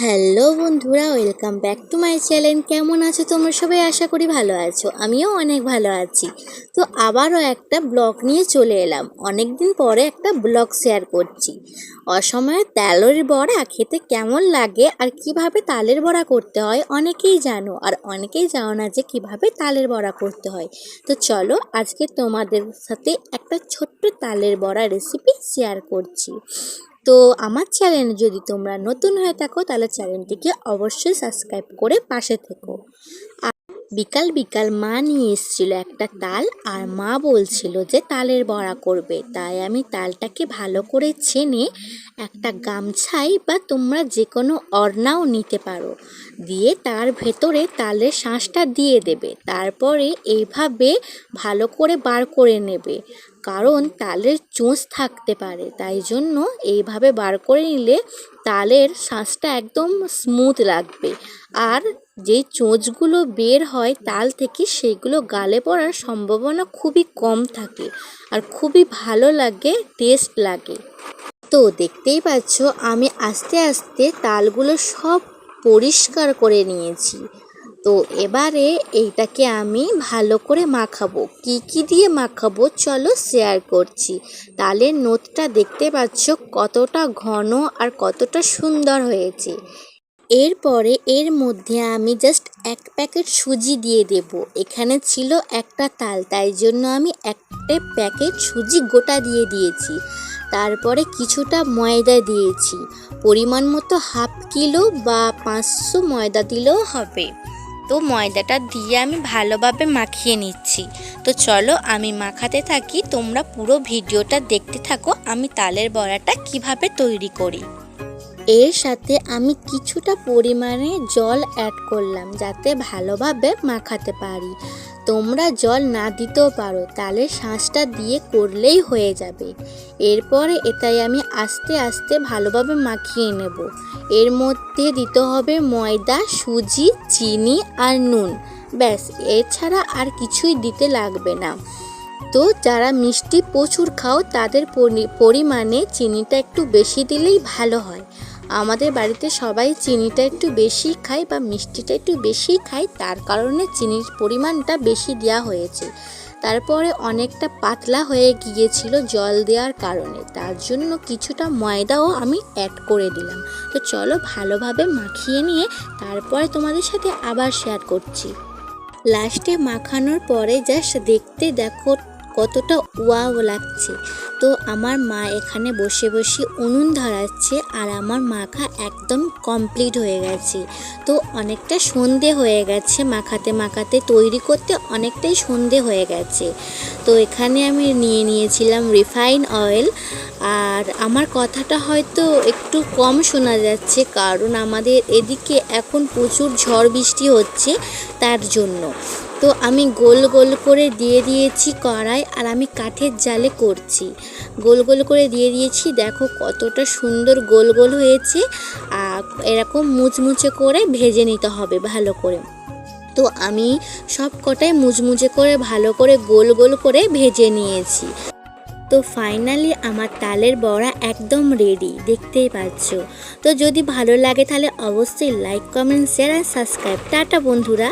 Hello বন্ধুরা, welcome back to my channel. কেমন আছো তোমরা সবাই? আশা করি ভালো আছো। আমিও অনেক ভালো আছি। তো আবারও একটা ব্লগ নিয়ে চলে এলাম। অনেক দিন পরে একটা ব্লগ শেয়ার করছি। অসময়ে তালের বড়া খেতে কেমন লাগে আর কীভাবে তালের বড়া করতে হয় অনেকেই জানো। আর অনেকেই জানো না যে কীভাবে তালের বড়া করতে হয়। তো চলো আজকে তোমাদের সাথে একটা ছোট্ট তালের বড়া রেসিপি শেয়ার করছি। তো আমার চ্যানেলে যদি তোমরা নতুন হয়ে থাকো, তাহলে চ্যানেলটিকে অবশ্যই সাবস্ক্রাইব করে পাশে থেকো। বিকাল বিকাল মা নিয়ে এসেছিল একটা তাল, আর মা বলছিল যে তালের বড়া করবে। তাই আমি তালটাকে ভালো করে ছেনে একটা গামছাই বা তোমরা যে কোনো অর্নাও নিতে পারো। দিয়ে তার ভেতরে তালের শাঁসটা দিয়ে দেবে। তারপরে এইভাবে ভালো করে বার করে নেবে। কারণ তালের চোঁচ থাকতে পারে। তাই জন্য এইভাবে বার করে নিলে তালের শাঁসটা একদম স্মুথ লাগবে। আর যেই চোঁচগুলো বের হয় তাল থেকে সেগুলো গালে পড়ার সম্ভাবনা খুবই কম থাকে আর খুবই ভালো লাগে টেস্ট লাগে। তো দেখতেই পাচ্ছ, আমি আস্তে আস্তে তালগুলো সব পরিষ্কার করে নিয়েছি। তো এবারে এইটাকে আমি ভালো করে মাখাবো। কি কি দিয়ে মাখাবো চলো শেয়ার করছি। তালের নোটটা দেখতে পাচ্ছ কতটা ঘন আর কতটা সুন্দর হয়েছে। এরপরে এর মধ্যে আমি জাস্ট এক প্যাকেট সুজি দিয়ে দেব। এখানে ছিল একটা তাল, তাই জন্য আমি একটা প্যাকেট সুজি গোটা দিয়ে দিয়েছি। তারপরে কিছুটা ময়দা দিয়েছি। পরিমাণ মতো হাফ কিলো বা পাঁচশো ময়দা দিলেও হবে। তো ময়দাটা দিয়ে আমি ভালোভাবে মাখিয়ে নিচ্ছি। তো চলো আমি মাখাতে থাকি, তোমরা পুরো ভিডিওটা দেখতে থাকো, আমি তালের বড়াটা কীভাবে তৈরি করি। এর সাথে আমি কিছুটা পরিমাণে জল অ্যাড করলাম যাতে ভালোভাবে মাখাতে পারি। তোমরা জল না দিতেও পারো, তাহলে শাঁসটা দিয়ে করলেই হয়ে যাবে। এরপরে এটাই আমি আস্তে আস্তে ভালোভাবে মাখিয়ে নেব। এর মধ্যে দিতে হবে ময়দা, সুজি, চিনি আর নুন। ব্যাস, এছাড়া আর কিছুই দিতে লাগবে না। তো যারা মিষ্টি প্রচুর খাও, তাদের পরি- পরিমাণে চিনিটা একটু বেশি দিলেই ভালো হয়। আমাদের বাড়িতে সবাই চিনিটা একটু বেশি খায় বা মিষ্টিটা একটু বেশি খায়, তার কারণে চিনির পরিমাণটা বেশি দেওয়া হয়েছে। তারপরে অনেকটা পাতলা হয়ে গিয়েছিল জল দেওয়ার কারণে। তার জন্য কিছুটা ময়দাও আমি অ্যাড করে দিলাম। তো চলো ভালোভাবে মাখিয়ে নিয়ে তারপরে তোমাদের সাথে আবার শেয়ার করছি। লাস্টে মাখানোর পরে জাস্ট দেখতে দেখো কতটা ওয়াও লাগছে। তো আমার মা এখানে বসে বসে উনুন ধরাচ্ছে আর আমার মাখা একদম কমপ্লিট হয়ে গেছে। তো অনেকটা সন্ধে হয়ে গেছে মাখাতে মাখাতে, তৈরি করতে অনেকটাই সন্ধে হয়ে গেছে। তো এখানে আমি নিয়ে নিয়েছিলাম রিফাইন অয়েল আর আমার কথাটা হয়তো একটু কম শোনা যাচ্ছে কারণ আমাদের এদিকে এখন প্রচুর ঝড় বৃষ্টি হচ্ছে তার জন্য। তো আমি গোল গোল করে দিয়ে দিয়েছি কড়াই আর আমি কাঠের জালে করছি। গোল গোল করে দিয়ে দিয়েছি, দেখো কতটা সুন্দর গোল গোল হয়েছে। আর এরকম মুচমুচে করে ভেজে নিতে হবে ভালো করে। তো আমি সব কটাই মুচমুচে করে ভালো করে গোল গোল করে ভেজে নিয়েছি। তো ফাইনালি আমার তালের বড়া একদম রেডি, দেখতেই পাচ্ছ। তো যদি ভালো লাগে তাহলে অবশ্যই লাইক, কমেন্ট, শেয়ার আর সাবস্ক্রাইব। টাটা বন্ধুরা।